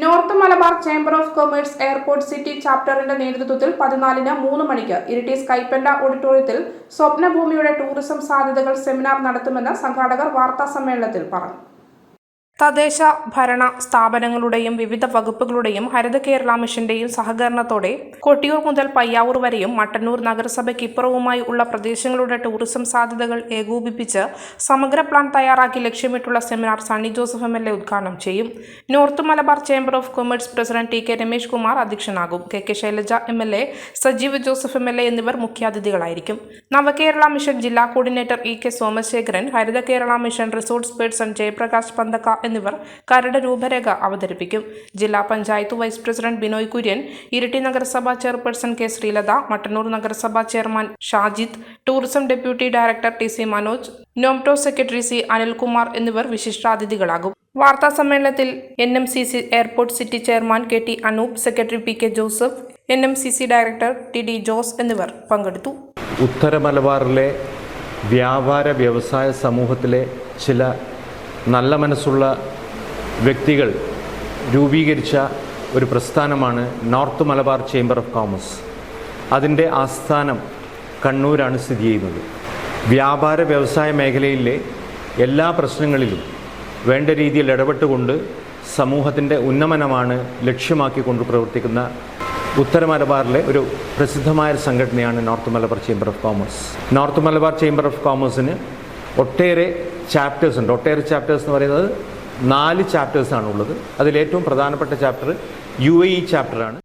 North Malabar chamber of commerce airport city ചാപ്റ്ററിന്റെ നേതൃത്വത്തിൽ പതിനാലിന് മൂന്ന് മണിക്ക് ഇരിട്ടി സ്കൈപ്പൻഡ ഓഡിറ്റോറിയത്തിൽ സ്വപ്നഭൂമിയുടെ ടൂറിസം സാധ്യതകൾ സെമിനാർ നടത്തുമെന്ന് സംഘാടകർ വാർത്താ സമ്മേളനത്തിൽ പറഞ്ഞു തദ്ദേശ ഭരണ സ്ഥാപനങ്ങളുടെയും വിവിധ വകുപ്പുകളുടെയും ഹരിത കേരള മിഷന്റെയും സഹകരണത്തോടെ കൊട്ടിയൂർ മുതൽ പയ്യാവൂർ വരെയും മട്ടന്നൂർ നഗരസഭയ്ക്ക് ഇപ്പുറവുമായി ഉള്ള പ്രദേശങ്ങളുടെ ടൂറിസം സാധ്യതകൾ ഏകോപിപ്പിച്ച് സമഗ്ര പ്ലാൻ തയ്യാറാക്കി ലക്ഷ്യമിട്ടുള്ള seminar Sunny Joseph M L A ഉദ്ഘാടനം ചെയ്യും. North Malabar chamber of commerce president T K Ramesh Kumar അധ്യക്ഷനാകും. K K Shailaja M L A Sajeev Joseph M L A എന്നിവർ മുഖ്യാതിഥികളായിരിക്കും. നവകേരള മിഷൻ ജില്ലാ coordinator E K Somasekharan Haritha Kerala mission resource person Jayaprakash Panthakka എന്നിവർ കരട് രൂപരേഖ അവതരിപ്പിക്കും. ജില്ലാ panchayat vice president Binoy Kurian Iritty നഗരസഭാ chairperson K Sreelatha Mattannur നഗരസഭാ chairman Shajid tourism deputy director T C Manoj നോംടോ secretary C Anilkumar എന്നിവർ വിശിഷ്ടാതിഥികളാകും. വാർത്താ സമ്മേളനത്തിൽ N M C C airport city chairman K T Anoop secretary P K Joseph N M C C director T D Jose എന്നിവർ പങ്കെടുത്തു. ഉത്തര മലബാറിലെ വ്യാപാര വ്യവസായ സമൂഹത്തിലെ ചില നല്ല മനസ്സുള്ള വ്യക്തികൾ രൂപീകരിച്ച ഒരു പ്രസ്ഥാനമാണ് north Malabar chamber of commerce. അതിന്റെ ആസ്ഥാനം കണ്ണൂരാണ് സ്ഥിതി ചെയ്യുന്നത്. വ്യാപാര വ്യവസായ മേഖലയിലെ എല്ലാ പ്രശ്നങ്ങളിലും വേണ്ട രീതിയിൽ ഇടപെട്ടുകൊണ്ട് സമൂഹത്തിന്റെ ഉന്നമനമാണ് ലക്ഷ്യമാക്കിക്കൊണ്ട് പ്രവർത്തിക്കുന്ന ഉത്തര മലബാറിലെ ഒരു പ്രസിദ്ധമായ സംഘടനയാണ് north Malabar chamber of commerce. North Malabar chamber of കോമേഴ്സിന് ഒട്ടേറെ ചാപ്റ്റേഴ്സ് ഉണ്ട്. ഒട്ടേറെ ചാപ്റ്റേഴ്സ് എന്ന് പറയുന്നത് നാല് ചാപ്റ്റേഴ്സാണ് ഉള്ളത്. അതിൽ ഏറ്റവും പ്രധാനപ്പെട്ട ചാപ്റ്റർ യു എ ഇ ചാപ്റ്ററാണ്